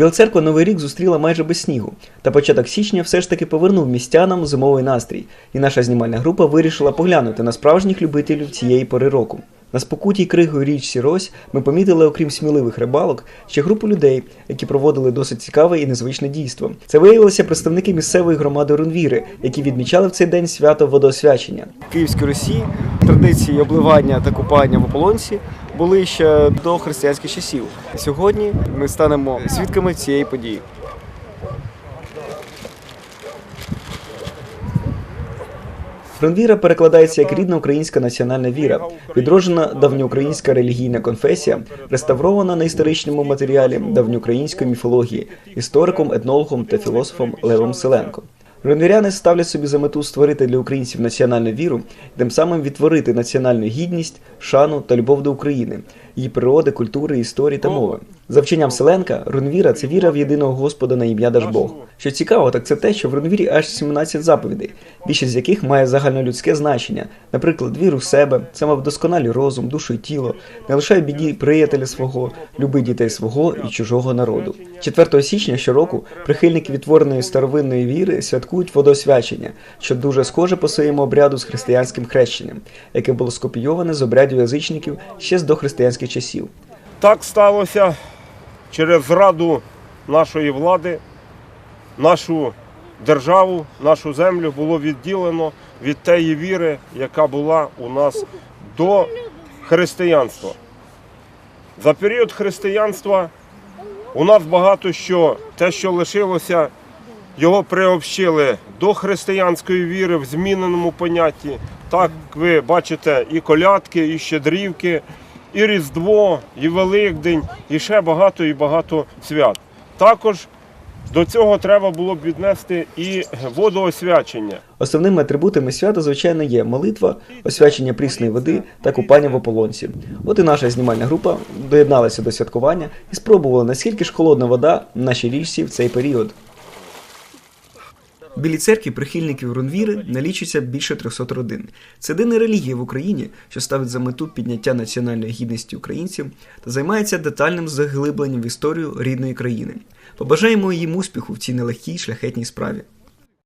Біла церква Новий рік зустріла майже без снігу, та початок січня все ж таки повернув містянам зимовий настрій, і наша знімальна група вирішила поглянути на справжніх любителів цієї пори року. На спокутій кригою річці Рось ми помітили, окрім сміливих рибалок, ще групу людей, які проводили досить цікаве і незвичне дійство. Це виявилися представники місцевої громади Рунвіри, які відмічали в цей день свято водоосвячення. В Київській Русі традиції обливання та купання в ополонці були ще до християнських часів. Сьогодні ми станемо свідками цієї події. Фронвіра перекладається як рідна українська національна віра, відроджена давньоукраїнська релігійна конфесія, реставрована на історичному матеріалі давньоукраїнської міфології, істориком, етнологом та філософом Левом Селенко. Ронвіряни ставлять собі за мету створити для українців національну віру, тим самим відтворити національну гідність, шану та любов до України, її природи, культури, історії та мови. За вченням Селенка, Рунвіра це віра в єдиного Господа на ім'я Дажбог. Що цікаво, так це те, що в Рунвірі аж 17 заповідей, більшість з яких має загальнолюдське значення, наприклад, віру в себе, самовдосконалі розум, душу і тіло, не лишай біді приятеля свого, люби дітей свого і чужого народу. 4 січня щороку прихильники відтвореної старовинної віри святкують водосвячення, що дуже схоже по своєму обряду з християнським хрещенням, яке було скопійоване з обрядів язичників ще з дохристиянських часів. Так сталося через зраду нашої влади, нашу державу, нашу землю було відділено від тієї віри, яка була у нас до християнства. За період християнства у нас багато що, те, що лишилося, його приобщили до християнської віри в зміненому понятті. Так ви бачите і колядки, і щедрівки, і Різдво, і Великдень, і ще багато і багато свят. Також до цього треба було б віднести і водоосвячення. Основними атрибутами свята, звичайно, є молитва, освячення прісної води та купання в ополонці. От і наша знімальна група доєдналася до святкування і спробувала, наскільки ж холодна вода в нашій річці в цей період. В Білій церкві прихильників Рунвіри налічується більше 300 родин. Це єдина релігія в Україні, що ставить за мету підняття національної гідності українців та займається детальним заглибленням в історію рідної країни. Побажаємо їм успіху в цій нелегкій шляхетній справі.